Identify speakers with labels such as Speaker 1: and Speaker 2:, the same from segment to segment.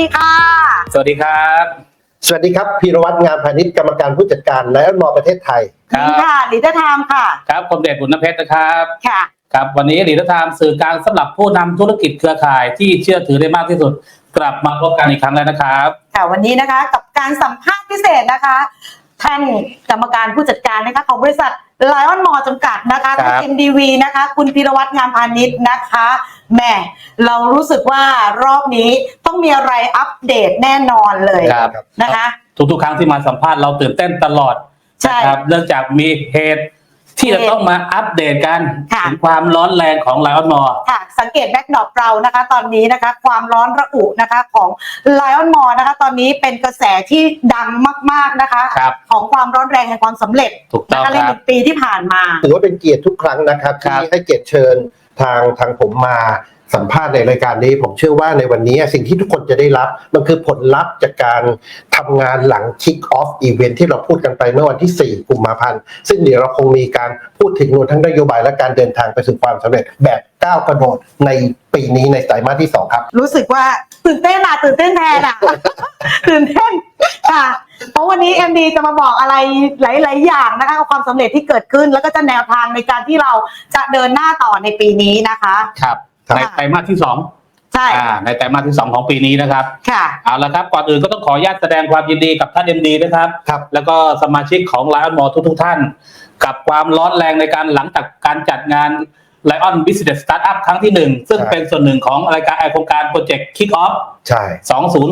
Speaker 1: ดีค่ะ
Speaker 2: สวัสดีครับ
Speaker 3: สวัสดีครับพีรวัตรงามพาณิชย์กรรมการผู้จัดการไลออนมอประเทศไทย
Speaker 2: ครั
Speaker 1: นี่
Speaker 2: บ
Speaker 1: ค่ะลิเดอร์ไทม์ค่ะ
Speaker 2: ครับผมเดชบุญนเพชรนะครับ
Speaker 1: ค่ะ
Speaker 2: ครับวันนี้หลีดไทม์สื่อกลางสำหรับผู้นำธุรกิจเครือข่ายที่เชื่อถือได้มากที่สุด กลับมาพบกันอีกครั้งแล้วนะครับ
Speaker 1: ค่ะวันนี้นะคะกับการสัมภาษณ์พิเศษนะคะ ท่านกรรมการผู้จัดการนะคะของบริษัท ไลออนมอจำกัดนะคะ
Speaker 2: ครับ
Speaker 1: ทาง MDV นะคะ คุณพิรวัตรงามพาณิชย์นะคะแหม่เรารู้สึกว่ารอบนี้ต้องมีอะไรอัปเดตแน่นอนเลย
Speaker 2: ครับ
Speaker 1: นะคะ
Speaker 2: ทุกๆ ครั้งที่มาสัมภาษณ์เราตื่นเต้นตลอด
Speaker 1: ใช่
Speaker 2: นะครับเนื่องจากมีเหตุ ที่จะต้องมาอัปเดตกัน
Speaker 1: ค่ะ
Speaker 2: ถึงความร้อนแรงของไลออนมอ
Speaker 1: ค่ะ สังเกตแบ็กดรอปเรานะคะ ตอนนี้นะคะ ความร้อนระอุนะคะของ Lion m o นะคะ ตอนนี้เป็นกระแสที่ดังมาก ๆนะคะ
Speaker 2: ครับ
Speaker 1: ของความร้อนแรงแห่งความสำเร็จ
Speaker 2: ถูกต้อง
Speaker 1: นะคะใน
Speaker 2: ค
Speaker 1: ห
Speaker 2: รับ
Speaker 1: นึ่งปีที่ผ่านมา
Speaker 3: ถือว่าเป็นเกียรติทุกครั้งนะครับ
Speaker 2: ครับ
Speaker 3: ที่ให้เกียรติเชิญทางทางผมมา สัมภาษณ์ในรายการนี้ ผมเชื่อว่าในวันนี้สิ่งที่ทุกคนจะได้รับ มันคือผลลัพธ์จากการทำงานหลัง Kick Off Event ที่เราพูดกันไปเมื่อวันที่ 4 กุมภาพันธ์ ซึ่งเดี๋ยวเราคงมีการพูดถึงรวมทั้งนโยบายและการเดินทางไปสู่ความสำเร็จแบบก้าวกระโดดในปีนี้ในไตรมาสที่ 2 ครับ
Speaker 1: รู้สึกว่าตื่นเต้นอะตื่นเต้นแทนอะตื่นเต้นค่ะเพราะวันนี้ MD จะมาบอกอะไรหลาย ๆ อย่างนะคะกับความสำเร็จที่เกิดขึ้น แล้วก็จะแนวทางในการที่เราจะเดินหน้าต่อในปีนี้นะคะ
Speaker 2: ครับ
Speaker 3: ครับ
Speaker 2: ในไตรมาสที่สอง
Speaker 1: ใช่
Speaker 2: อ่าในไตรมาสที่สองของปีนี้นะครับ
Speaker 1: ค่ะ
Speaker 2: เอาละครับก่อนอื่นก็ต้องขออนุญาตแสดงความยินดีกับท่านเอ็มดีนะครับ
Speaker 3: ครับ
Speaker 2: แล้วก็สมาชิกของไลออนมอทุกๆท่าน กับความร้อนแรงในการหลังจากการจัดงาน Lion Business Startup ครั้งที่หนึ่งซึ่ง
Speaker 3: ใช่
Speaker 2: เป็นส่วนหนึ่งของรายการไอโครงการโปรเจกต์ Kick Off
Speaker 3: ใช่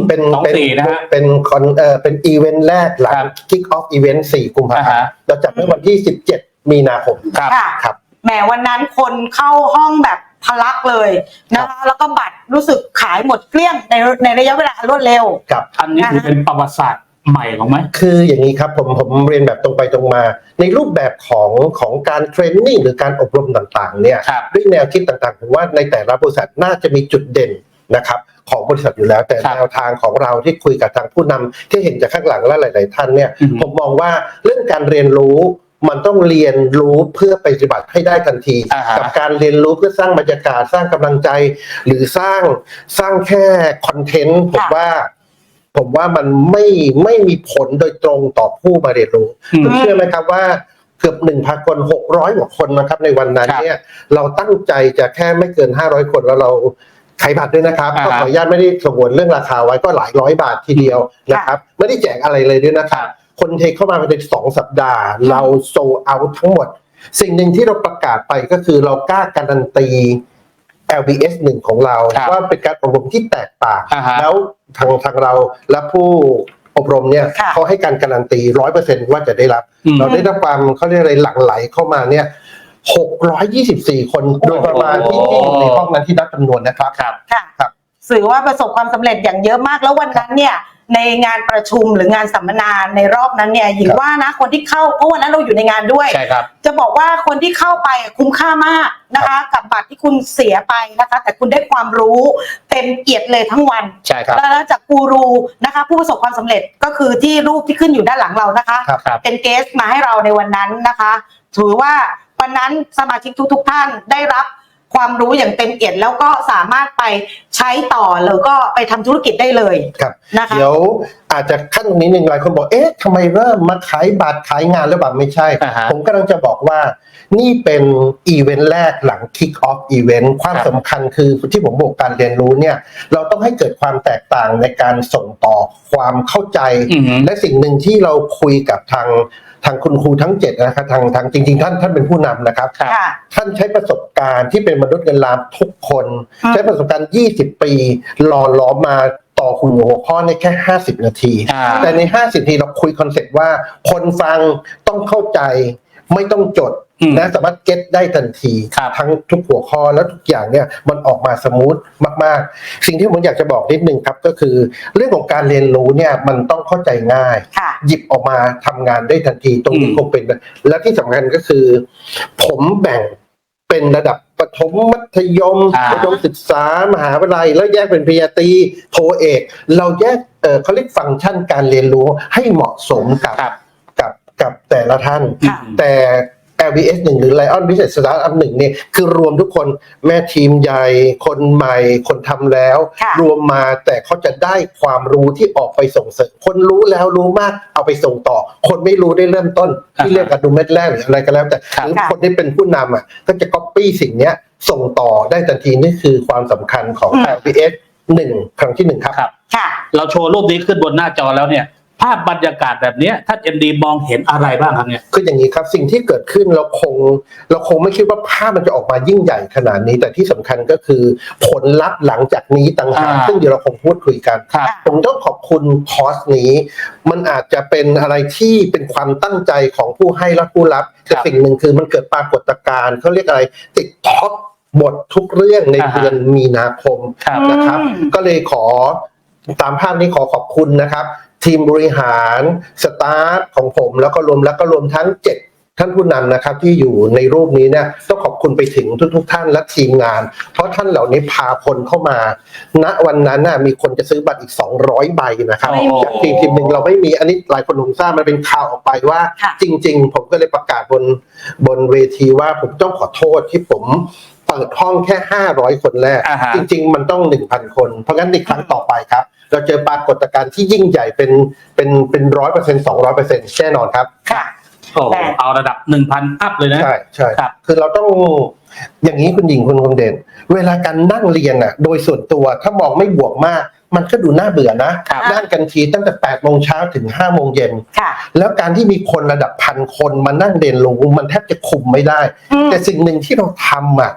Speaker 3: เป็นเป็น
Speaker 2: 2024นะฮะ
Speaker 3: เป็นคอนเอ่อเป็นอีเวนต์แรกหลัง
Speaker 2: ครับ
Speaker 3: Kick Off Event 4กุมภาพัน
Speaker 2: อ่าฮะ
Speaker 3: ธ์เราจัดเมื่อวันที่17มีนาคม
Speaker 2: ครับ
Speaker 1: ค่ะ
Speaker 3: ครับ
Speaker 1: แหมวันนั้นคนเข้าห้องแบบ ทะลักเลยนะคะแล้วก็บัตรรู้สึกขายหมดเกลี้ยงในในระยะเวลารวดเร็ว
Speaker 3: ครับ
Speaker 2: อันนี้ถือเป็นประวัติศาสตร์ใหม่ของไหม
Speaker 3: คืออย่างนี้ครับผมผมเรียนแบบตรงไปตรงมา ในรูปแบบของของการเทรนนิ่งหรือการอบรมต่างๆเนี่ย
Speaker 2: ครับ
Speaker 3: ด้วยแนวคิดต่างๆผมว่าในแต่ละบริษัทน่าจะมีจุดเด่นนะครับของบริษัทอยู่แล้ว แต่
Speaker 2: ครับ
Speaker 3: แนวทางของเราที่คุยกับทางผู้นำที่เห็นจากข้างหลังและหลาย ๆ ท่านเนี่ย
Speaker 2: อือฮึ
Speaker 3: ผมมองว่าเรื่องการเรียนรู้ มันต้องเรียนรู้เพื่อไปปฏิบัติให้ได้ทันที
Speaker 2: อ่าฮะ
Speaker 3: กับการเรียนรู้เพื่อสร้างบรรยากาศสร้างกำลังใจ หรือสร้างสร้างแค่คอนเทนต์ผม
Speaker 1: ค่ะ
Speaker 3: ว่า ผมว่ามันไม่ไม่มีผลโดยตรงต่อผู้มาเรียนรู้
Speaker 2: อืม
Speaker 3: คุณเชื่อไหมครับว่าเกือบหนึ่งพันคนหกร้อยกว่าคนนะครับ ในวันนั้น
Speaker 2: ครับ
Speaker 3: เนี่ยเราตั้งใจจะแค่ไม่เกินห้าร้อยคนแล้วเราขายบัตรด้วยนะครับ
Speaker 2: อ่าฮะ
Speaker 3: ก็ขออนุญาตไม่ได้สงวนเรื่องราคาไว้ก็หลายร้อยบาททีเดียวนะครับ ไม่ได้แจกอะไรเลยด้วยนะครับ คนเทเข้ามาภายในสองสัปดาห์ เราโซเอาทั้งหมด สิ่งหนึ่งที่เราประกาศไปก็คือเรากล้าการันตี LBS หนึ่งของเรา
Speaker 2: ครับ
Speaker 3: ว่าเป็นการอบรมที่แตกต่าง
Speaker 2: อ่าฮะ
Speaker 3: แล้วทางทางเราและผู้อบรมเนี่ย
Speaker 1: ค่ะ
Speaker 3: เขาให้การการันตีร้อยเปอร์เซ็นว่าจะได้รับ
Speaker 2: อืม
Speaker 3: เราได้รับความเขาเรียกอะไรหลั่งไหลเข้ามาเนี่ยหกร้อยยี่สิบสี่คนโดยประมาณที่ที่อยู่ในห้องนั้นที่นับจำนวนนะครับ
Speaker 2: ครับ
Speaker 1: ค่ะ
Speaker 3: ครับ
Speaker 1: สื่อว่าประสบความสำเร็จอย่างเยอะมากแล้ววันนั้นเนี่ย ในงานประชุมหรืองานสัมมนาในรอบนั้นเนี่ยหญิง
Speaker 3: ครับ
Speaker 1: ว่านะคนที่เข้าเพราะวันนั้นเราอยู่ในงานด้วย
Speaker 2: ใช่ครับ
Speaker 1: จะบอกว่าคนที่เข้าไปคุ้มค่ามากนะคะ กับบัตรที่คุณเสียไปนะคะ แต่คุณได้ความรู้เต็มเอียดเลยทั้งวัน
Speaker 2: ใช่ครับ
Speaker 1: แล้วจากกูรูนะคะ ผู้ประสบความสำเร็จก็คือที่รูปที่ขึ้นอยู่ด้านหลังเรานะคะ
Speaker 3: ครับ
Speaker 2: ครับ
Speaker 1: เป็นเกสมาให้เราในวันนั้นนะคะ ถือว่าวันนั้นสมาชิกทุก ๆ ท่านได้รับ ความรู้อย่างเต็มเอียดแล้วก็สามารถไปใช้ต่อหรือก็ไปทำธุรกิจได้เลย
Speaker 3: ครับ
Speaker 1: นะคะ
Speaker 3: เดี๋ยวอาจจะขั้นตรงนี้หนึ่งหลายคนบอกเอ๊ะทำไมเริ่มมาขายบัตรขายงานแล้วแบบไม่ใช่
Speaker 2: อ่าฮะ
Speaker 3: ผมกำลังจะบอกว่านี่เป็นอีเวนต์แรกหลัง Kick Off Event ความ
Speaker 2: ครับ
Speaker 3: สำคัญคือที่ผมบอกการเรียนรู้เนี่ย เราต้องให้เกิดความแตกต่างในการส่งต่อความเข้าใจ
Speaker 2: อือฮึ
Speaker 3: และสิ่งหนึ่งที่เราคุยกับทาง ทางคุณครูทั้งเจ็ดนะครับทางทางจริง ๆ ท่านท่านเป็นผู้นำนะครับ
Speaker 2: ครับ
Speaker 1: ค่ะ
Speaker 3: ท่านใช้ประสบการณ์ที่เป็นมนุษย์เงินล้านทุกคน
Speaker 1: อืม
Speaker 3: ใช้ประสบการณ์ 20 ปีหล่อหล้อมมาต่อหัวหัวข้อในแค่ 50 นาที
Speaker 2: อ่า
Speaker 3: แต่ใน 50 นาทีเราคุยคอนเซ็ปต์ว่า คนฟังต้องเข้าใจไม่ต้องจด
Speaker 2: อืม
Speaker 3: นะสามารถเก็ตได้ทันที
Speaker 2: ครับ
Speaker 3: ทั้งทุกหัวข้อแล้วทุกอย่างเนี่ยมันออกมาสมูทมาก ๆ สิ่งที่ผมอยากจะบอกนิดนึงครับ ก็คือเรื่องของการเรียนรู้เนี่ยมันต้องเข้าใจง่าย
Speaker 1: ค่ะ
Speaker 3: หยิบออกมาทำงานได้ทันทีตรงนี้
Speaker 2: อืม
Speaker 3: คงเป็น และที่สำคัญก็คือ ผมแบ่งเป็นระดับประถมมัธยม
Speaker 2: อ่า
Speaker 3: ประถมศึกษามหาวิทยาลัย แล้วแยกเป็นปริญญาตรีโทเอก เราแยกเออเขาเรียกฟังก์ชันการเรียนรู้ให้เหมาะสมกับ
Speaker 2: ครับ
Speaker 3: กับกับแต่ละท่าน
Speaker 1: ค่ะ
Speaker 3: แต่ LBS 1 หรือ Lion Business Startup 1เนี่ยคือรวมทุกคนแม่ทีมใหญ่ คนใหม่ คนทำแล้ว
Speaker 1: ค่ะ
Speaker 3: รวมมาแต่เขาจะได้ความรู้ที่ออกไปส่งเสริมคนรู้แล้วรู้มากเอาไปส่งต่อ คนไม่รู้ได้เริ่มต้น ที่เรียกกันดูเม็ดแรกหรืออะไรก็แล้วแต่
Speaker 2: ครับ
Speaker 3: หรือคนที่เป็นผู้นำอะก็จะ copy สิ่งเนี้ยส่งต่อได้ทันทีนี่คือความสำคัญของ
Speaker 1: อืม
Speaker 3: LBS 1 ครั้งที่หนึ่งครับ
Speaker 2: ครับ
Speaker 1: ค่ะ
Speaker 2: เราโชว์รูปนี้ขึ้นบนหน้าจอแล้วเนี่ย ภาพบรรยากาศแบบเนี้ยท่านเอ็มดีมองเห็นอะไรบ้างครับเนี่ย
Speaker 3: คืออย่างนี้ครับสิ่งที่เกิดขึ้นเราคง เราคงไม่คิดว่าภาพมันจะออกมายิ่งใหญ่ขนาดนี้ แต่ที่สำคัญก็คือผลลัพธ์หลังจากนี้ต่างหาก
Speaker 2: อ่า
Speaker 3: ซึ่งเดี๋ยวเราคงพูดคุยกัน
Speaker 2: ครับ
Speaker 3: ผมต้องขอบคุณคอร์สนี้ มันอาจจะเป็นอะไรที่เป็นความตั้งใจของผู้ให้และผู้รับแต่สิ่งหนึ่งคือมันเกิดปรากฏการณ์เขาเรียกอะไรติดท็อปหมดทุกเรื่องใน
Speaker 2: อ่าฮะ
Speaker 3: เดือนมีนาคม
Speaker 2: ครับ
Speaker 3: นะครับ
Speaker 1: อืม
Speaker 3: ก็เลยขอตามภาพนี้ขอขอบคุณนะครับ ทีมบริหารสตาฟของผมแล้วก็รวมแล้วก็รวมทั้งเจ็ดท่านผู้นำนะครับที่อยู่ในรูปนี้เนี่ยต้องขอบคุณไปถึงทุกๆทท่านและทีมงาน เพราะท่านเหล่านี้พาคนเข้ามา ณวันนั้นน่ะมีคนจะซื้อบัตรอีก 200 ใบนะครับ
Speaker 2: ไม่มี
Speaker 3: จากทีมทีมหนึ่งเราไม่มีอันนี้หลายคนคงทราบมันเป็นข่าวออกไปว่า
Speaker 1: ค่ะ
Speaker 3: จริง ๆ ผมก็เลยประกาศบนบนเวทีว่าผมต้องขอโทษที่ผม เปิดห้องแค่ 500 คนแรก
Speaker 2: อ่าฮะ
Speaker 3: จริง ๆ มันต้อง 1,000 คน เพราะงั้นในครั้งต่อไปครับ เราเจอปรากฏการณ์ที่ยิ่งใหญ่เป็นเป็นเป็นร้อยเปอร์เซ็นต์สองร้อยเปอร์เซ็นต์แน่นอนครับ
Speaker 1: ค่ะ
Speaker 2: โอ้โห
Speaker 1: แต่
Speaker 2: เอาระดับหนึ่งพันอัพเลยนะ
Speaker 3: ใช่ใช่
Speaker 2: ครับ
Speaker 3: คือเราต้องอย่างนี้คุณหญิงคุณคงเด่น เวลาการนั่งเรียนอะ โดยส่วนตัวถ้ามองไม่บวกมาก มันก็ดูน่าเบื่อนะครับ นั่งกันทีตั้งแต่8ปดโมงเช้าถึง5้าโมงเย็น
Speaker 1: ค่ะ
Speaker 3: แล้วการที่มีคนระดับพันคนมานั่งเรียนรู้มันแทบจะคุมไม่ได้
Speaker 1: อืม
Speaker 3: แต่สิ่งหนึ่งที่เราทำอะ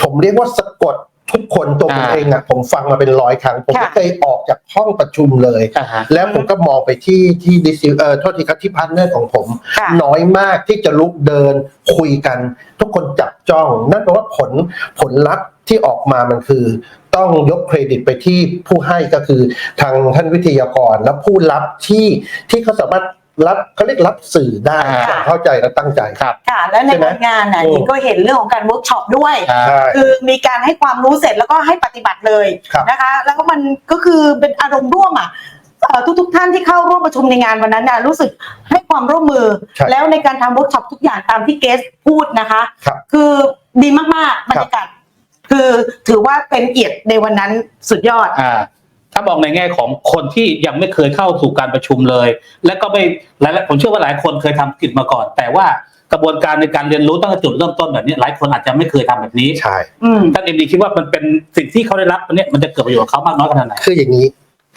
Speaker 3: ผมเรียกว่าสะกดทุกคนตัวผม
Speaker 2: อ่า
Speaker 3: เองอะผมฟังมาเป็นร้อยครั้ง ผมไม่
Speaker 1: ค่ะ
Speaker 3: เคยออกจากห้องประชุมเลย
Speaker 2: อ่าฮะ
Speaker 3: แล้วผมก็มองไปที่ที่ดิซิเออโทษทีครับที่พาร์ทเนอร์ของผม
Speaker 1: ค่ะ
Speaker 3: น้อยมากที่จะลุกเดินคุยกัน ทุกคนจับจ้อง นั่นแปลว่าผลผลลัพธ์ที่ออกมามันคือ ต้องยกเครดิตไปที่ผู้ให้ก็คือทางท่านวิทยากรและผู้รับที่ที่เขาสามารถ รับเขาเรียกรับสื่อได้
Speaker 2: อ่า
Speaker 3: อย่างเข้าใจและตั้งใจ
Speaker 2: ครับ
Speaker 1: ค่ะ และใน
Speaker 3: ใช่ไหม
Speaker 1: งานน่ะ
Speaker 3: โอ้
Speaker 1: หญิงก็เห็นเรื่องของการเวิร์กช็อปด้วย
Speaker 2: อ่า
Speaker 3: ใช่
Speaker 1: คือมีการให้ความรู้เสร็จแล้วก็ให้ปฏิบัติเลย
Speaker 3: ครับ
Speaker 1: นะคะ แล้วก็มันก็คือเป็นอารมณ์ร่วมอะเอ่อทุกๆท่านที่เข้าร่วมประชุมในงานวันนั้นน่ะรู้สึกให้ความร่วมมือ
Speaker 3: ใช่
Speaker 1: แล้วในการทำเวิร์กช็อปทุกอย่างตามที่เกสพูดนะคะ
Speaker 3: ครับ
Speaker 1: คือดีมากๆบรรยากาศคือถือว่าเป็นเกียรติในวันนั้นสุดยอด
Speaker 2: อ่า ถ้ามองในแง่ของคนที่ยังไม่เคยเข้าสู่การประชุมเลย และก็ไม่หลายๆผมเชื่อว่าหลายคนเคยทำกิจมาก่อน แต่ว่ากระบวนการในการเรียนรู้ตั้งแต่จุดเริ่มต้นแบบนี้ หลายคนอาจจะไม่เคยทำแบบนี้
Speaker 3: ใช่
Speaker 1: อืม
Speaker 2: ท่านเอ็มดีคิดว่ามันเป็นสิ่งที่เขาได้รับอันเนี้ยมันจะเกิดประโยชน์กับเขามากน้อยขนาดไหน
Speaker 3: คืออย่างนี้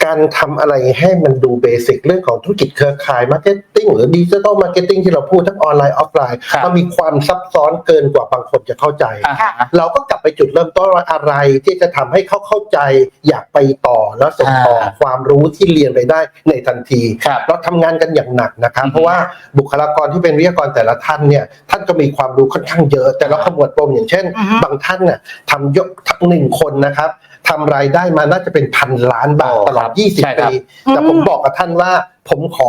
Speaker 3: การทำอะไรให้มันดูเบสิกเรื่องของธุรกิจเครือข่ายมาร์เก็ตติ้งหรือดิจิทัลมาร์เก็ตติ้งที่เราพูดทั้งออนไลน์ออฟไลน์
Speaker 2: ครับ
Speaker 3: มันมีความซับซ้อนเกินกว่าบางคนจะเข้าใจ
Speaker 2: อ่าฮะ
Speaker 3: เราก็กลับไปจุดเริ่มต้นว่าอะไรที่จะทำให้เขาเข้าใจ อยากไปต่อแล้วส่งต่อ
Speaker 2: อ่า
Speaker 3: ความรู้ที่เรียนไปได้ในทันที
Speaker 2: ครับ
Speaker 3: เราทำงานกันอย่างหนักนะครับ
Speaker 2: อือฮึ
Speaker 3: เพราะว่าบุคลากรที่เป็นวิทยากรแต่ละท่านเนี่ยท่านก็มีความรู้ค่อนข้างเยอะ แต่เราขมวดปมอย่างเช่น
Speaker 1: อือฮึ
Speaker 3: บางท่านน่ะทำยกทั้งหนึ่งคนนะครับทำรายได้มาน่าจะเป็นพันล้านบาท
Speaker 2: โอ้
Speaker 3: ตลอด
Speaker 2: ครับใช่
Speaker 3: 20
Speaker 2: ครั
Speaker 3: ปี
Speaker 2: บ
Speaker 3: แต่ผมบอกกับท่านว่าผมขอ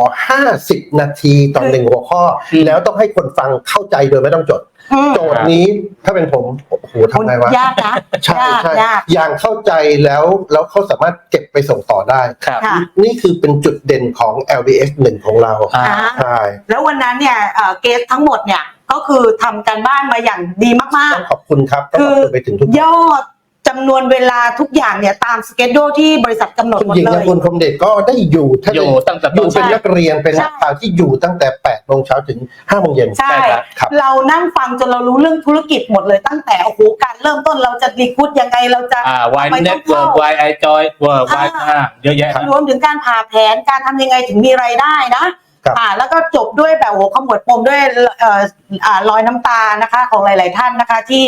Speaker 3: 50 นาทีต่อหนึ่งหัวข้ออ
Speaker 2: ม
Speaker 3: แล้วต้องให้คนฟังเข้าใจโดยไม่ต้องจด
Speaker 1: อืม
Speaker 3: โจทย์นี้ถ้าเป็นผมโอ้โหทำไงวะ
Speaker 1: ยากนะ
Speaker 3: ใช่
Speaker 1: ยาก
Speaker 3: ใช่
Speaker 1: ยาก
Speaker 3: อย่างเข้าใจแล้วแล้วเขาสามารถเก็บไปส่งต่อได้
Speaker 2: ครับ
Speaker 1: ค่ะ
Speaker 3: นี่คือเป็นจุดเด่นของ LBS 1ของเรา
Speaker 2: อ่า
Speaker 3: ใช่
Speaker 1: แล้ววันนั้นเนี่ยเอ่อเกสทั้งหมดเนี่ยก็คือทำการบ้านมาอย่างดีมาก
Speaker 3: ต้องขอบคุณครับต้องขอบคุณไปถึงทุก
Speaker 1: ๆยอด จำนวนเวลาทุกอย่างเนี่ยตามสเกจโดที่บริษัทกำหนด
Speaker 3: คุณ
Speaker 1: หมด
Speaker 3: หญิง
Speaker 1: เล
Speaker 3: และ
Speaker 1: ย
Speaker 3: คุณคมเดชก็ได้อยู่ถ้า
Speaker 2: อยู่ตั้งแต่
Speaker 3: อ
Speaker 2: ต้
Speaker 3: ยู่
Speaker 2: น
Speaker 3: เป็นนักเรียนเป็น
Speaker 1: ใช่
Speaker 3: นักข่าวที่อยู่ตั้งแต่8โมงเช้าถึง5โมงเย็น
Speaker 1: ใช่
Speaker 2: ใช่ ครับ
Speaker 3: ครับ
Speaker 1: เรานั่งฟังจนเรารู้เรื่องธุรกิจหมดเลยตั้งแต่โอ้โหการเริ่มต้นเราจะรีคูดยังไงเราจะ
Speaker 2: อ่าวาย
Speaker 1: ทำไม
Speaker 2: เน็
Speaker 1: ต้
Speaker 2: ต
Speaker 1: อง
Speaker 2: เวิร์
Speaker 1: เข้า
Speaker 2: กวายไอจอยเวิร์กวาย
Speaker 1: อ่า
Speaker 2: อ่าเยอะแยะ
Speaker 1: รวมถึงการผ่าแผนการทำยังไงถึงมีรายได้นะ ครับอ่าแล้วก็จบด้วยแบบโอ้โหขมวดปมด้วยเอ่ออ่ารอยน้ำตานะคะของหลาย ๆ ท่านนะคะ ที่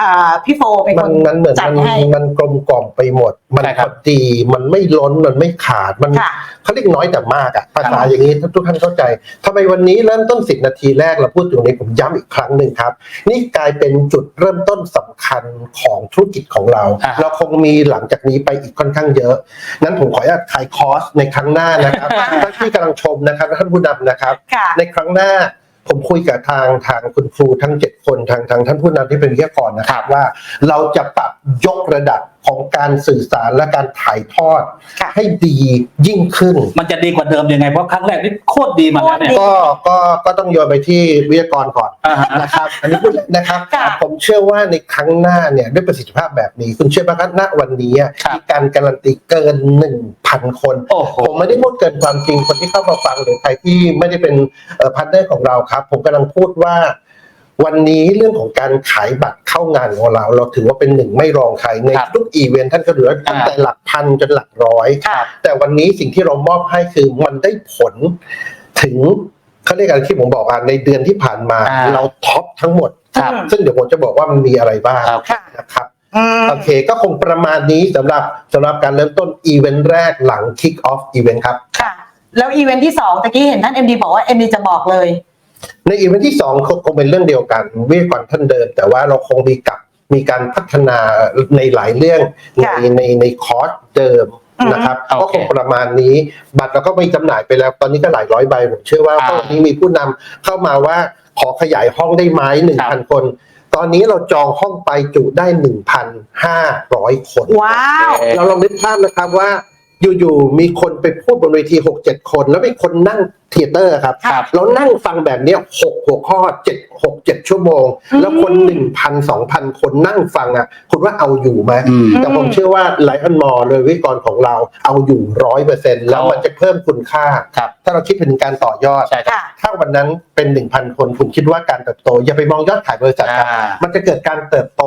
Speaker 1: อ่าพี่โฟเป็น
Speaker 3: มั
Speaker 1: คนน
Speaker 3: มันเหมือน
Speaker 1: จัด
Speaker 3: มัน
Speaker 1: ให้
Speaker 3: มันกลมกล่อมไปหมด มัน
Speaker 2: ใช่
Speaker 3: พ
Speaker 2: ครั
Speaker 3: อบดีมันไม่ล้นมันไม่ขาดมัน
Speaker 1: ค่ะ
Speaker 3: เขาเรียกน้อยแต่มากอะภาษา
Speaker 2: ครับ
Speaker 3: อย่างนี้ทุกท่านเข้าใจทำไมวันนี้เริ่มต้น 10 นาทีแรกเราพูดถึงนี้ผมย้ำอีกครั้งหนึ่งครับ นี่กลายเป็นจุดเริ่มต้นสำคัญของธุรกิจของเรา
Speaker 2: อ่า
Speaker 3: เราคงมีหลังจากนี้ไปอีกค่อนข้างเยอะ นั้นผมขออนุญาตขายคอร์สในครั้งหน้านะครับ ท่านที่กำลังชมนะครับและท่านผู้นำนะครับ
Speaker 1: ค่ะ
Speaker 3: ในครั้งหน้า ผมคุยกับทางทางคุณครูทั้ง 7 คนทางทางท่านผู้นำที่เป็นวิทยากรนะค
Speaker 2: ครั
Speaker 3: รับบว่า เราจะปรับยกระดับของการสื่อสารและการถ่ายทอด
Speaker 1: ค่ะ
Speaker 3: ให้ดียิ่งขึ้น
Speaker 2: มันจะดีกว่าเดิมยังไง เพราะครั้งแรกนี่โคตรดีมาแล้วเนี่ย
Speaker 1: โคตรดี
Speaker 3: ก็ก็ก็ต้องโยนไปที่วิทยากรก่อน
Speaker 2: อ่าฮะ
Speaker 3: นะครับ อันนี้พูดเล่นนะครับ
Speaker 1: ค่ะ
Speaker 3: ผมเชื่อว่าในครั้งหน้าเนี่ยด้วยประสิทธิภาพแบบนี้ คุณเชื่อไหมครับณวันนี้อะ
Speaker 2: ครับ
Speaker 3: มีการการันตีเกินหนึ่งพันคน
Speaker 2: โอ้โห
Speaker 3: ผมไม่ได้พูดเกินความจริงคนที่เข้ามาฟังหรือใครที่ไม่ได้เป็นพาร์ทเนอร์ของเราครับ ผมกำลังพูดว่า วันนี้เรื่องของการขายบัตรเข้างานของเรา เราถือว่าเป็นหนึ่งไม่รองใครใน
Speaker 2: ครับ
Speaker 3: ทุกอีเวนต์ท่านก็เหลือตั้งแต่หลักพันจนหลักร้อย
Speaker 1: ค่ะ
Speaker 3: แต่วันนี้สิ่งที่เรามอบให้คือมันได้ผลถึง เขาเรียกอะไรที่ผมบอกอะในเดือนที่ผ่านมา
Speaker 2: อ่า
Speaker 3: เราท็อปทั้งหมด
Speaker 2: ครับ
Speaker 3: ซึ่งเดี๋ยวผมจะบอกว่ามันมีอะไรบ้าง
Speaker 2: ครับ
Speaker 1: ค่ะ
Speaker 3: นะครับ
Speaker 1: อืม
Speaker 3: โอเคก็คงประมาณนี้สำหรับสำหรับการเริ่มต้นอีเวนต์แรกหลัง Kick Off Event ครับ
Speaker 1: ค่ะ แล้วอีเวนท์ที่สองตะกี้เห็นท่านเอ็มดีบอกว่าเอ็มดีจะบอกเลย
Speaker 3: ในอีเวนต์ที่สองคงเป็นเรื่องเดียวกันวิทยากรท่านเดิม แต่ว่าเราคงมีกับมีการพัฒนาในหลายเรื่องใน
Speaker 1: ค่ะ
Speaker 3: ในในคอร์สเดิม นะครับ
Speaker 2: อืม
Speaker 3: ก็
Speaker 2: โอเค
Speaker 3: คงประมาณนี้ บัตรเราก็มีจำหน่ายไปแล้ว ตอนนี้ก็หลายร้อยใบผมเชื่อว่า
Speaker 2: อ่า
Speaker 3: เพราะวันนี้มีผู้นำเข้ามาว่าขอขยายห้องได้ไหมหนึ่ง
Speaker 2: ครั
Speaker 3: พัน
Speaker 2: บ
Speaker 3: คน ตอนนี้เราจองห้องไปจุได้หนึ่งพันห้าร้อยคน
Speaker 1: ว้าว
Speaker 3: เราลองนึกภาพนะครับว่า อยู่ๆมีคนไปพูดบนเวทีหกเจ็ดคน แล้วมีคนนั่งเทเตอร์ครับ
Speaker 2: ครับ
Speaker 3: เรานั่งฟังแบบเนี้ยหกหัวข้อเจ็ดหกเจ็ดชั่วโมง
Speaker 1: อืม
Speaker 3: แล้วคนหนึ่งพันสองพันคนนั่งฟังอะคุณว่าเอาอยู่ไหม
Speaker 2: อืม
Speaker 3: แต่ผมเชื่อว่าไลออนมอร์เลยวิกรของเราเอาอยู่ร้อยเปอร์เซ็นแล้วมันจะเพิ่มคุณค่า
Speaker 2: ครับ
Speaker 3: ถ้าเราคิดถึงการต่อยอด
Speaker 2: ใช่ครับ
Speaker 1: ค่ะ
Speaker 3: ถ้าวันนั้นเป็นหนึ่งพันคนคุณคิดว่าการเติบโต อย่าไปมองยอดขายบริษัทครับ
Speaker 2: อ่า
Speaker 3: มันจะเกิดการเติบโต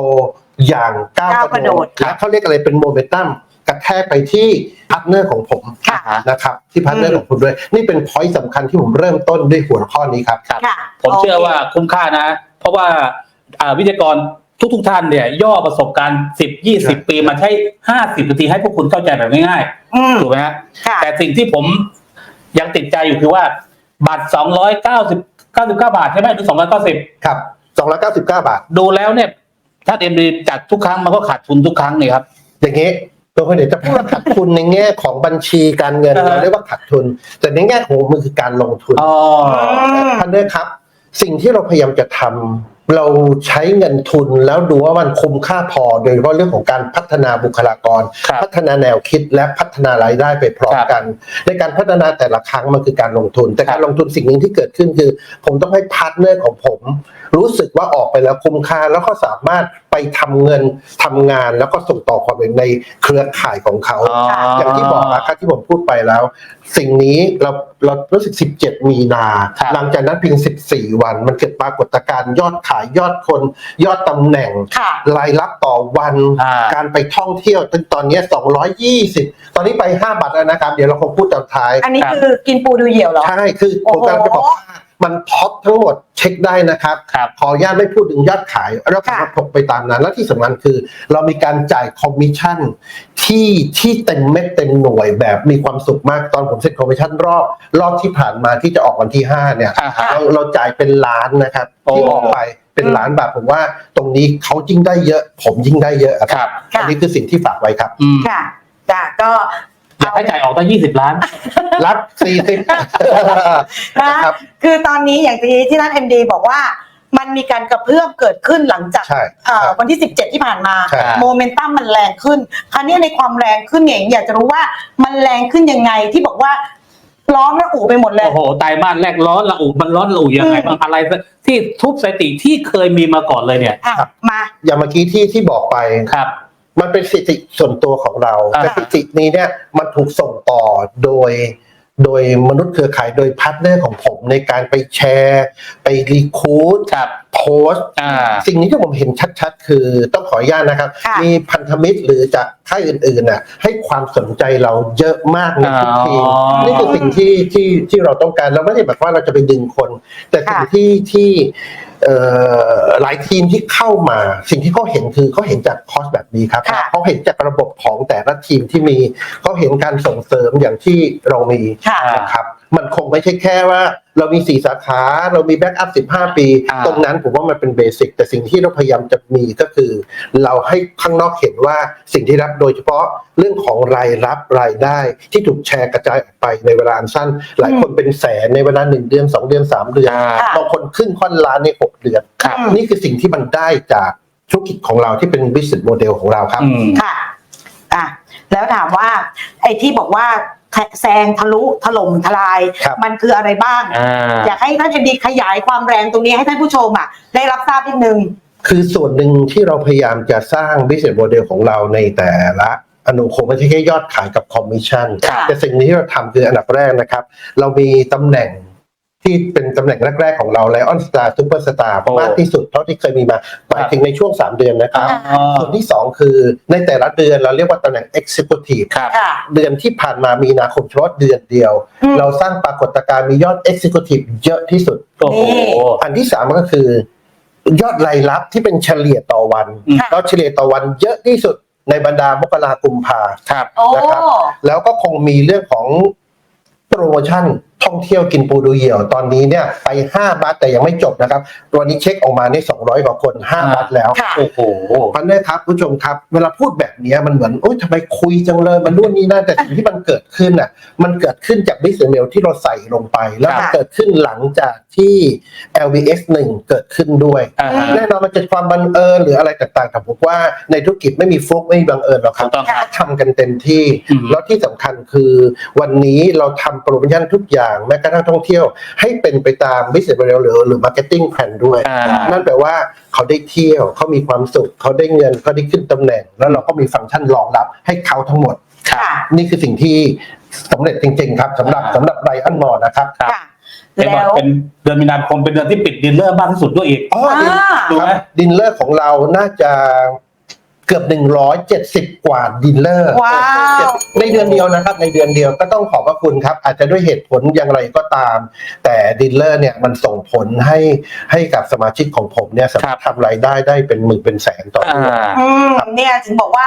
Speaker 3: อย่างก้าว
Speaker 1: ก้าว
Speaker 3: ก
Speaker 1: ก
Speaker 3: ระ
Speaker 1: ระ
Speaker 3: โด
Speaker 1: โด
Speaker 3: ด
Speaker 1: ด
Speaker 3: และเขาเรียกอะไรเป็นโมเมนตัม กระแทกไปที่พาร์ทเนอร์ของผม
Speaker 1: ค่ะ
Speaker 3: นะครับที่พาร์ทเนอ
Speaker 1: อื
Speaker 3: ร์
Speaker 1: ม
Speaker 3: ของคุณด้วย นี่เป็นพอยต์สำคัญที่ผมเริ่มต้นด้วยหัวข้อนี้ครับ
Speaker 2: ครับ
Speaker 1: ค่ะ
Speaker 2: ผมเชื่อว่าคุ้มค่านะ เพราะว่าอ่าวิทยากรทุกๆท่านเนี่ย ย่อประสบการณ์10 20ปีมาใช้50นาทีให้พวกคุณเข้าใจแบบง่าย
Speaker 1: อืม
Speaker 2: ๆถูกไหมฮะ
Speaker 1: ค่ะ
Speaker 2: แต่สิ่งที่ผมยังติดใจอยู่คือว่าบัตร290 99บาทใช่ไหมหรือ290
Speaker 3: ครับ299บาท
Speaker 2: ดูแล้วเนี่ย ถ้าเอ็มดีจัดทุกครั้งมันก็ขาดทุนทุกครั้งนี่ครับ
Speaker 3: อย่างนี้ ตัวคนเดี๋ยวจะพูดว่าขาดทุนในแง่ของบัญชีการเงิน
Speaker 2: อ่าฮะ
Speaker 3: เราเรียกว่าขาดทุน แต่ในแง่ของผมมันคือการลงทุน
Speaker 2: อ๋อ
Speaker 1: ม
Speaker 3: พาร์ทเนอร์ครับ สิ่งที่เราพยายามจะทำเราใช้เงินทุนแล้วดูว่ามันคุ้มค่าพอ โดยเฉพาะเรื่องของการพัฒนาบุคลากร
Speaker 2: ครับ
Speaker 3: พัฒนาแนวคิดและพัฒนารายได้ไปพร้อม
Speaker 2: ครับ
Speaker 3: กัน ในการพัฒนาแต่ละครั้งมันคือการลงทุน แต่
Speaker 2: ครับ
Speaker 3: การลงทุนสิ่งหนึ่งที่เกิดขึ้นคือ ผมต้องให้พาร์ทเนอร์ของผมรู้สึกว่าออกไปแล้วคุ้มค่าแล้วก็สามารถไปทำเงินทำงานแล้วก็ส่งต่อความเป็นในเครือข่ายของเขา อย่างที่บอกนะครับที่ผมพูดไปแล้ว สิ่งนี้เราเรารู้สึก 17 มีนา
Speaker 2: ครับ
Speaker 3: หลังจากนั้นเพียง 14 วัน มันเกิดปรากฏการณ์ยอดขายยอดคน ยอดตำแหน่ง
Speaker 1: ค่ะ
Speaker 3: รายรับต่อวัน
Speaker 2: อ่า
Speaker 3: การไปท่องเที่ยวจนตอนนี้ 220 ตอนนี้ไป 5 บาทแล้วนะครับ เดี๋ยวเราคงพูดตอนท้าย
Speaker 1: อันนี้
Speaker 2: ครับ
Speaker 1: คือกินปูดูเหยี่ยวเหรอ
Speaker 3: ใช่ คือผมกำลังจะบอกว่า มันท็อปทั้งหมดเช็คได้นะครับ
Speaker 2: ครับ
Speaker 3: ขออนุญาตไม่พูดถึงยอดขายแล้ว
Speaker 1: ค่ะ
Speaker 3: ถกไปตามนั้น และที่สำคัญคือ เรามีการจ่ายคอมมิชชั่นที่ที่เต็มเม็ดเต็มหน่วยแบบมีความสุขมากตอนผมเซ็นคอมมิชชั่นรอบรอบที่ผ่านมาที่จะออกวันที่ 5 เนี่ย
Speaker 2: อ่าฮะ
Speaker 3: เราเราจ่ายเป็นล้านนะครับ
Speaker 2: โอ้
Speaker 3: ที่ออกไปเป็นล้านบาทผมว่าตรงนี้เขายิ่งได้เยอะ ผมยิ่งได้เยอะอะ
Speaker 2: ครับ
Speaker 3: อันนี้คือสิ่งที่ฝากไว้ครับ
Speaker 2: อืม
Speaker 1: ค่ะจ้ะก็
Speaker 2: อยากให้จ่ายออกตั้ง20ล้าน
Speaker 3: รับสี่สิบ
Speaker 1: นะคือตอนนี้อย่างที่ที่ท่านเอ็มดีบอกว่ามันมีการกระเพื่อมเกิดขึ้นหลังจาก
Speaker 3: ใช่
Speaker 1: เอ่อวันที่ 17 ที่ผ่านมา
Speaker 3: ใช่
Speaker 1: โมเมนตัมมันแรงขึ้น คราวนี้ในความแรงขึ้นเนี่ยอยากจะรู้ว่ามันแรงขึ้นยังไงที่บอกว่าร้องระอุไปหมดเลย
Speaker 2: โอ้โหไตรมาสแรกร้อนระอุมันร้อนระอุยังไง
Speaker 1: อืม
Speaker 2: บางอะไรที่ทุบสถิติที่เคยมีมาก่อนเลยเนี่ย
Speaker 1: อะมา
Speaker 3: อย่างเมื่อกี้ที่ที่บอกไป
Speaker 2: ครับ
Speaker 3: มันเป็นสถิติส่วนตัวของเรา
Speaker 2: อ่า
Speaker 3: แต่สถิตินี้เนี่ยมันถูกส่งต่อโดย โดยมนุษย์เครือข่ายโดยพาร์ทเนอร์ของผมในการไปแชร์ ไปรีคูด
Speaker 2: ครับ
Speaker 3: โพสต์
Speaker 2: อ่า
Speaker 3: สิ่งนี้ที่ผมเห็นชัดๆ คือต้องขออนุญาตนะครับ
Speaker 1: ค่ะ
Speaker 3: มีพันธมิตรหรือจากค่ายอื่นๆน่ะให้ความสนใจเราเยอะมากในทุกทีม
Speaker 2: อ๋อ
Speaker 3: นี่คือสิ่งที่ที่ที่เราต้องการเราไม่ได้แบบว่าเราจะไปดึงคน แต่สิ่ง
Speaker 1: ค่ะ
Speaker 3: ที่ที่เอ่อ หลายทีมที่เข้ามาสิ่งที่เขาเห็นคือเขาเห็นจากคอสแบบนี้ครับ
Speaker 1: ค่ะ
Speaker 3: เขาเห็นจากระบบของแต่ละทีมที่มีเขาเห็นการส่งเสริมอย่างที่เรามี
Speaker 1: ค่ะ
Speaker 3: นะครับ มันคงไม่ใช่แค่ว่า เรามีสี่สาขาเรามีแบ็กอัพ15ปี
Speaker 2: อ่า
Speaker 3: ตรงนั้นผมว่ามันเป็นเบสิกแต่สิ่งที่เราพยายามจะมีก็คือ เราให้ข้างนอกเห็นว่าสิ่งที่รับโดยเฉพาะเรื่องของรายรับรายได้ ที่ถูกแชร์กระจายออกไปในเวลาอันสั้น หลายคนเป็นแสนในเวลาหนึ่งเดือนสองเดือนสามเดือน
Speaker 2: อ่า
Speaker 1: ค่ะ
Speaker 3: บางคนขึ้นค่อนล้านในหกเดือน
Speaker 2: ครับ
Speaker 1: อืม
Speaker 3: นี่คือสิ่งที่มันได้จากธุรกิจของเราที่เป็น business model ของเราครับ
Speaker 2: อืม
Speaker 1: ค่ะ อะ แล้วถามว่าไอ้ที่บอกว่าแซงทะลุถล่มทลาย
Speaker 3: ครับ
Speaker 1: มันคืออะไรบ้าง
Speaker 2: อ่า
Speaker 1: อยากให้ท่านเอ็มดีขยายความแรงตรงนี้ให้ท่านผู้ชมอะ ได้รับทราบนิดนึง
Speaker 3: คือส่วนหนึ่งที่เราพยายามจะสร้าง business model ของเราในแต่ละอนุคงไม่ใช่แค่ยอดขายกับคอมมิชชั่น
Speaker 1: ครับ
Speaker 3: แต่สิ่งที่เราทำคืออันดับแรกนะครับ เรามีตำแหน่ง ที่เป็นตำแหน่งแรก ๆ ของเราไลออนสตาร์ซูเปอร์สตาร์
Speaker 2: โอ้
Speaker 3: มากที่สุดเท่าที่เคยมีมาหมายถึงในช่วง 3 เดือนนะครับ
Speaker 1: อ่า
Speaker 3: ส่วนที่ 2 คือในแต่ละเดือนเราเรียกว่าตำแหน่ง Executive
Speaker 2: ครับ
Speaker 1: ค่ะ
Speaker 3: เดือนที่ผ่านมามีนาคมเฉพาะเดือนเดียว
Speaker 1: อืม
Speaker 3: เราสร้างปรากฏการณ์มียอด Executive เยอะที่สุด
Speaker 2: โอ้โห
Speaker 1: นี่
Speaker 3: อันที่สามก็คือ ยอดรายรับที่เป็นเฉลี่ยต่อวัน
Speaker 2: อืม
Speaker 3: เราเฉลี่ยต่อวันเยอะที่สุดในบรรดามกรากุมภา
Speaker 2: ครับ
Speaker 1: โอ้
Speaker 3: นะครับ แล้วก็คงมีเรื่องของโปรโมชั่น ท่องเที่ยวกินปูดูเหยี่ยวตอนนี้เนี่ยไป 5บัตแต่ยังไม่จบนะครับ ตัวนี้เช็คออกมาใน200 กว่าคน 5บัตแล้ว
Speaker 1: ค่ะ
Speaker 2: โอ้โห
Speaker 3: พันนี้ครับผู้ชมครับ เวลาพูดแบบเนี้ยมันเหมือนโอ๊ยทำไมคุยจังเลยมันนู่นนี่นั่นแต่สิ่งที่มันเกิดขึ้นน่ะมันเกิดขึ้นจากบิสเนสที่เราใส่ลงไป แล้วมัน
Speaker 1: ค่ะ
Speaker 3: เกิดขึ้นหลังจากที่ LVS 1เกิดขึ้นด้วย
Speaker 2: อ่าฮะ
Speaker 3: แน่นอนมันจะความบังเอิญหรืออะไรต่างๆแต่ผมว่าในธุรกิจไม่มีฟลุกไม่มีบังเอิญหรอกค
Speaker 2: ถู
Speaker 3: รับ
Speaker 2: กต้องครับ
Speaker 3: ทำกันเต็มที่
Speaker 2: อืม
Speaker 3: แล้วที่สำคัญคือวันนี้เราทำโปรโมชั่นทุกอย่างแม้กระทั่งท่องเที่ยว ให้เป็นไปตาม business model หรือหรือ marketing plan ด้วย
Speaker 2: อ่า
Speaker 3: นั่นแปลว่าเขาได้เที่ยวเขามีความสุขเขาได้เงินเขาได้ขึ้นตำแหน่ง แล้วเราก็มีฟังก์ชันรองรับให้เขาทั้งหมด
Speaker 1: ค่ะ
Speaker 3: นี่คือสิ่งที่สำเร็จจริง ๆ ครับสำหรับ
Speaker 2: อ่า
Speaker 3: สำหรับไรอันมอร์นะครับ
Speaker 2: ครับ
Speaker 1: ค่ะ
Speaker 2: เห็นบอ
Speaker 1: แล้
Speaker 2: ก
Speaker 1: ว
Speaker 2: เป็นเดือนมีนาคมเป็นเดือนที่ปิดดีลเลอร์มากที่สุดด้วยอีก
Speaker 3: อ๋อดิน
Speaker 1: อ่า
Speaker 2: ถูกไหม
Speaker 3: ครับดินเลอร์ของเราน่าจะ เกือบ 170 กว่าดินเลอร์
Speaker 1: ว้าว
Speaker 3: ในเดือนเดียวนะครับ ในเดือนเดียวก็ต้องขอบพระคุณครับ อาจจะด้วยเหตุผลอย่างไรก็ตาม แต่ดินเลอร์เนี่ยมันส่งผลให้ให้กับสมาชิกของผมเนี่ยสามารถทำรายได้ได้เป็นหมื่นเป็นแสนต่อ
Speaker 2: อ่า
Speaker 3: เดือน
Speaker 1: อืมเนี่ยถึงบอกว่า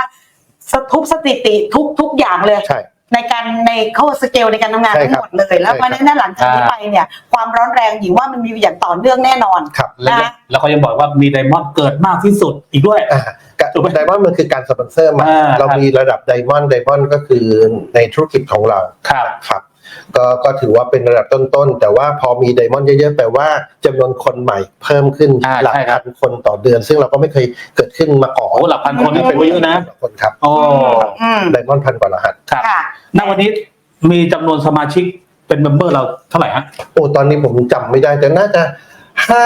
Speaker 1: สทุบสถิติทุกทุกอย่างเลย
Speaker 3: ใช่
Speaker 1: ในการในเข้าสเกลในการทำงาน
Speaker 3: ใช่
Speaker 1: ทั้ง
Speaker 3: ครับ
Speaker 1: หมดเลย แล้ว
Speaker 3: ใช่
Speaker 1: เพราะฉะนั้นหลังจากนี้
Speaker 2: อ่า
Speaker 1: ไปเนี่ย ความร้อนแรงหญิงว่ามันมีอย่างต่อเนื่องแน่นอน
Speaker 3: ครับ
Speaker 2: แล้ว
Speaker 1: นะ
Speaker 2: แล้วเขายังบอกว่ามีไดมอนด์เกิดมากที่สุดอีกด้วย
Speaker 3: อ่าไดมอนด์มันคือการสปอนเซอร์มา
Speaker 2: อ่า
Speaker 3: เรามีระดับไดมอนด์ไดมอนด์ก็คือในธุรกิจของเรา
Speaker 2: ครับ
Speaker 3: ครับก็ก็ถือว่าเป็นระดับต้นๆ แต่ว่าพอมีไดมอนด์เยอะๆแปลว่าจำนวนคนใหม่เพิ่มขึ้น
Speaker 2: อ่า
Speaker 3: หลัก
Speaker 2: ใช่ครั
Speaker 3: พั
Speaker 2: บ
Speaker 3: นคนต่อเดือน ซึ่งเราก็ไม่เคยเกิดขึ้นมาก่อน
Speaker 2: โอ้หลักพันคนนี่
Speaker 1: อืม
Speaker 2: เป็นเยอะนะ
Speaker 3: คนครับ
Speaker 2: โอ้
Speaker 1: อืม
Speaker 3: ไดมอนด์พันกว่ารหัส
Speaker 2: ครับ
Speaker 1: ค่ะ
Speaker 2: ณวันนี้มีจำนวนสมาชิกเป็นเมมเบอร์เราเท่าไหร่ฮะ
Speaker 3: โอ้ตอนนี้ผมจำไม่ได้แต่น่าจะห้า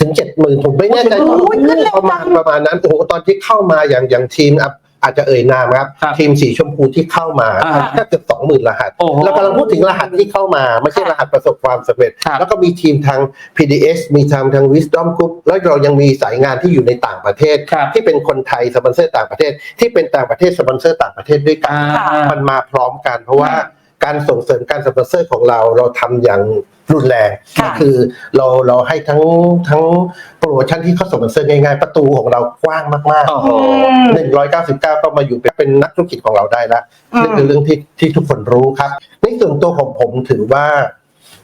Speaker 3: ถึงเจ็ดหมื่นผมไม่แน่ใจ
Speaker 1: โอ้ยขึ้นเร็ว
Speaker 3: ประมาณ
Speaker 1: จัง
Speaker 3: ประมาณนั้นโอ้โหตอนที่เข้ามาอย่างอย่างทีมอะ อาจจะเอ่ยนามครับ
Speaker 2: ครับ
Speaker 3: ทีมสีชมพูที่เข้ามา
Speaker 2: อ่า
Speaker 3: ถ้าเกือบสองหมื่นรหัส
Speaker 2: โอ้โห
Speaker 3: เรากำลังพูดถึงรหัสที่เข้ามา ไม่ใช่รหัสประสบความสำเร็จ
Speaker 2: ครับ
Speaker 3: แล้วก็มีทีมทาง PDS มีทางทาง Wisdom Group แล้วเรายังมีสายงานที่อยู่ในต่างประเทศ
Speaker 2: ครับ
Speaker 3: ที่เป็นคนไทยสปอนเซอร์ต่างประเทศที่เป็นต่างประเทศสปอนเซอร์ต่างประเทศด้วยกัน
Speaker 2: อ่า
Speaker 3: มันมาพร้อมกันเพราะว่า การส่งเสริมการสปอนเซอร์ของเราเราทำอย่างรุนแรง
Speaker 1: ค่ะ
Speaker 3: คือเราเราให้ทั้งทั้งโปรโมชั่นที่เขาสปอนเซอร์ง่ายๆ ประตูของเรากว้างมาก
Speaker 2: โอ้โห
Speaker 3: ๆหนึ่งร้อยเก้าสิบเก้าก็มาอยู่เป็นนักธุรกิจของเราได้ละ
Speaker 1: อืม
Speaker 3: นี่คือเรื่องที่ที่ทุกคนรู้ครับในส่วนตัวของผมถือว่า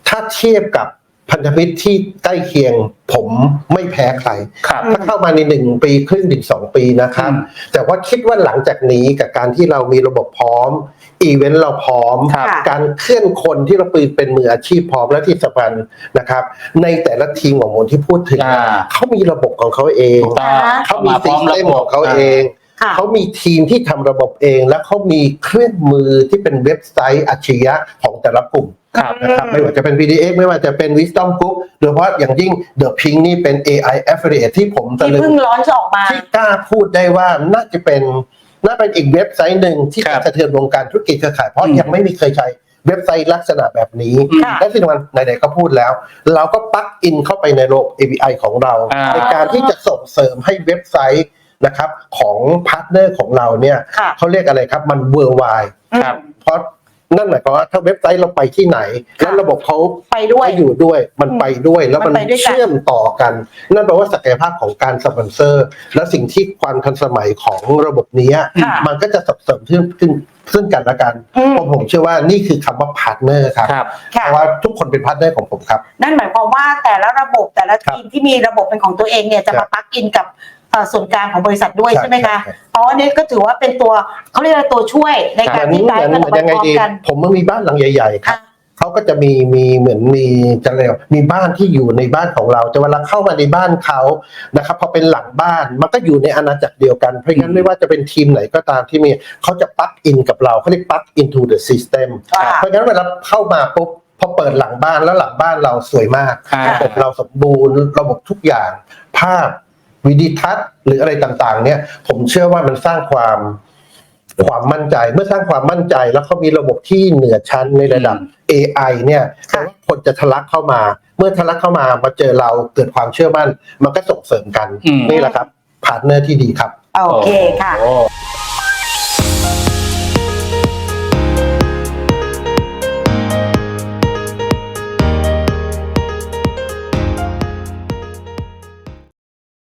Speaker 3: ถ้าเทียบกับพันธมิตรที่ใกล้เคียงผมไม่แพ้ใคร
Speaker 2: ครับ
Speaker 3: ถ้าเข้ามาในหนึ่งปีครึ่งถึงสองปีนะครับ
Speaker 2: อืม
Speaker 3: แต่ว่าคิดว่าหลังจากนี้กับการที่เรามีระบบพร้อม อีเวนต์เราพร้อม
Speaker 2: ครับ
Speaker 1: ค่ะ
Speaker 3: การเคลื่อนคนที่เราเป็นเป็นมืออาชีพพร้อมและที่สำคัญนะครับ ในแต่ละทีมของผมที่พูดถึง
Speaker 2: อ่า
Speaker 3: เขามีระบบของเขาเอง
Speaker 2: ถูกต้อง
Speaker 3: เขามี
Speaker 2: พร้
Speaker 3: ซิ
Speaker 2: อ
Speaker 3: ส
Speaker 2: ม
Speaker 3: เต็มของเขาเอง
Speaker 1: ค่ะ
Speaker 3: เขามีทีมที่ทำระบบเอง และเขามีเครื่องมือที่เป็นเว็บไซต์อัจฉริยะของแต่ละกลุ่ม
Speaker 2: ครับ
Speaker 3: นะครับไม่ว่าจะเป็น VDX ไม่ว่าจะเป็น Wisdom Group โดยเฉพาะอย่างยิ่ง The Pink นี่เป็น AI Affiliate ที่ผมตะ
Speaker 1: ที่
Speaker 3: ลึง
Speaker 1: เพิ่งร้อนจะออกมา
Speaker 3: ที่กล้าพูดได้ว่าน่าจะเป็น น่าเป็นอีกเว็บไซต์หนึ่งที่
Speaker 2: ครั
Speaker 3: จะ
Speaker 2: บ
Speaker 3: สะเทือนวงการธุรกิจเครือข่ายเพราะ
Speaker 2: อืม
Speaker 3: ยังไม่มีเคยใช้เว็บไซต์ลักษณะแบบนี้
Speaker 1: ค่ะ
Speaker 3: และที่สำคัญไหนๆก็พูดแล้ว เราก็ปลักอินเข้าไปในระบบ API ของเรา
Speaker 2: อ่า
Speaker 3: ในการที่จะส่งเสริมให้เว็บไซต์นะครับของพาร์ทเนอร์ของเราเนี่ย
Speaker 1: ค่ะ
Speaker 3: เขาเรียกอะไรครับมัน worldwide
Speaker 2: ครับ
Speaker 3: เพราะ นั่นหมายความว่าถ้าเว็บไซต์เราไปที่ไหน
Speaker 1: ค่ะ
Speaker 3: แล้วระบบเขา
Speaker 1: ไปด้วย
Speaker 3: ให้อยู่ด้วย มันไปด้วย แล้วมัน
Speaker 1: มันไปด้วยกัน
Speaker 3: เชื่อมต่อกัน นั่นแปลว่าศักยภาพของการสปอนเซอร์ และสิ่งที่ความทันสมัยของระบบนี้
Speaker 1: ค่ะ
Speaker 3: มันก็จะสับสนซึ่งซึ่งซึ่งกันและกัน
Speaker 1: อืม
Speaker 3: ผมผมเชื่อว่านี่คือคำว่าพาร์ทเนอร์ครับ
Speaker 2: ครับ
Speaker 3: เพ
Speaker 1: ค่ะ
Speaker 3: ราะว่าทุกคนเป็นพาร์ทเนอร์ของผมครับ
Speaker 1: นั่นหมายความว่าแต่ละระบบแต่ละทีมที่มีระบบเป็นของตัวเองเนี่ยจะ
Speaker 3: ครั
Speaker 1: มา
Speaker 3: บ
Speaker 1: ปลักอินกับ เอ่อส่วนกลางของบริษัทด้วย
Speaker 3: ใช่
Speaker 1: ใช่ไหมคะ
Speaker 3: ใช่
Speaker 1: อ๋อเนี่ยก็ถือว่าเป็นตัวเขาเรียกว่าตัวช่วยใน
Speaker 3: เห
Speaker 1: การ
Speaker 3: มือน
Speaker 1: ที่
Speaker 3: เห
Speaker 1: ได้
Speaker 3: มือน
Speaker 1: มัน
Speaker 3: เหมือนยังไง
Speaker 1: พร้อม
Speaker 3: ดี
Speaker 1: กัน
Speaker 3: ผมมันมีบ้านหลังใหญ่ ๆ ครับ
Speaker 1: อะ
Speaker 3: เขาก็จะมีมีเหมือนมีจะเรียกว่ามีบ้านที่อยู่ในบ้านของเรา แต่เวลาเข้ามาในบ้านเขานะครับพอเป็นหลังบ้านมันก็อยู่ในอาณาจักรเดียวกัน เพราะงั้นไม่ว่าจะเป็นทีมไหนก็ตามที่มีเขาจะปลั๊กอินกับเราเขาเรียกปลั๊ก into the system
Speaker 1: ค่ะ
Speaker 3: เพราะงั้นเวลาเข้ามาปุ๊บพอเปิดหลังบ้านแล้วหลังบ้านเราสวยมาก
Speaker 2: อ่า
Speaker 3: ระบบเราสมบูรณ์ระบบทุกอย่าง ภาพ วิดีทัศน์หรืออะไรต่างๆ เนี่ย ผมเชื่อว่ามันสร้างความความมั่นใจ เมื่อสร้างความมั่นใจแล้วเขามีระบบที่เหนือชั้นในระดับ AI เนี่ยแปลว่าคนจะทะลักเข้ามา เมื่อทะลักเข้ามามาเจอเราเกิดความเชื่อมั่น มันก็ส่งเสริมกัน
Speaker 2: อืม
Speaker 3: นี่แหละครับพาร์ทเนอร์ที่ดีครับ
Speaker 1: โอเคค่ะ
Speaker 2: โอ้